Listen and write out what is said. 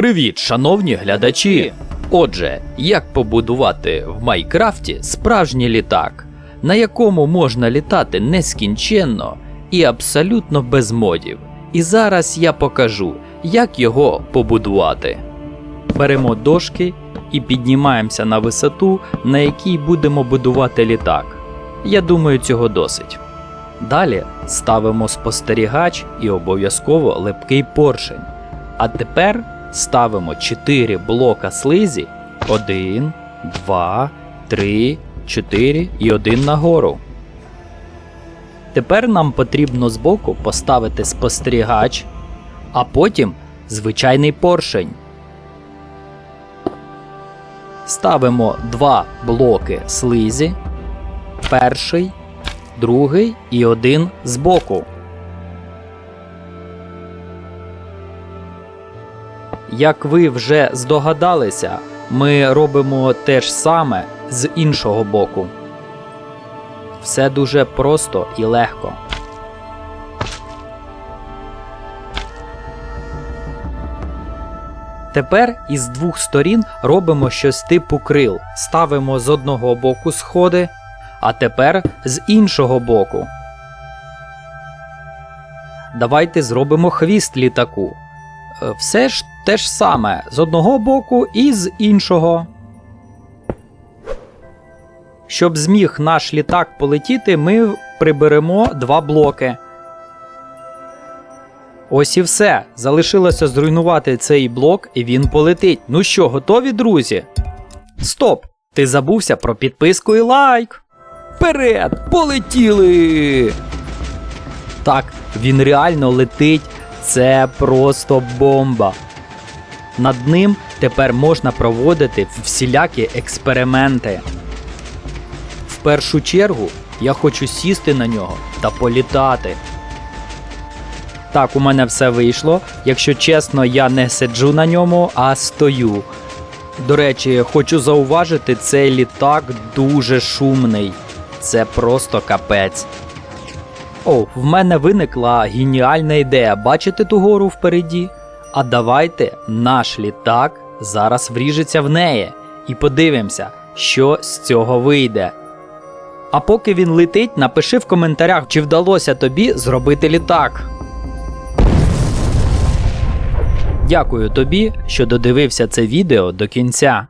Привіт, шановні глядачі! Отже, як побудувати в Майкрафті справжній літак, на якому можна літати нескінченно і абсолютно без модів. І зараз я покажу, як його побудувати. Беремо дошки і піднімаємося на висоту, на якій будемо будувати літак. Я думаю, цього досить. Далі ставимо спостерігач і обов'язково липкий поршень. А тепер ставимо 4 блока слизі. 1, 2, 3, 4 і 1 нагору. Тепер нам потрібно збоку поставити спостерігач, а потім звичайний поршень. Ставимо два блоки слизі, перший, другий і один збоку. Як ви вже здогадалися, ми робимо те ж саме з іншого боку. Все дуже просто і легко. Тепер із двох сторін робимо щось типу крил. Ставимо з одного боку сходи, а тепер з іншого боку. Давайте зробимо хвіст літаку. Е, Все ж те ж саме з одного боку і з іншого. Щоб зміг наш літак полетіти, ми приберемо два блоки. Ось і все. Залишилося зруйнувати цей блок, і він полетить. Ну що, готові, друзі? Стоп! Ти забувся про підписку і лайк. Вперед! Полетіли! Так, він реально летить. Це просто бомба. Над ним тепер можна проводити всілякі експерименти. В першу чергу я хочу сісти на нього та політати. Так, у мене все вийшло. Якщо чесно, я не сиджу на ньому, а стою. До речі, хочу зауважити, цей літак дуже шумний. Це просто капець. О, в мене виникла геніальна ідея. Бачите ту гору впереді? А давайте наш літак зараз вріжеться в неї і подивимося, що з цього вийде. А поки він летить, напиши в коментарях, чи вдалося тобі зробити літак. Дякую тобі, що додивився це відео до кінця.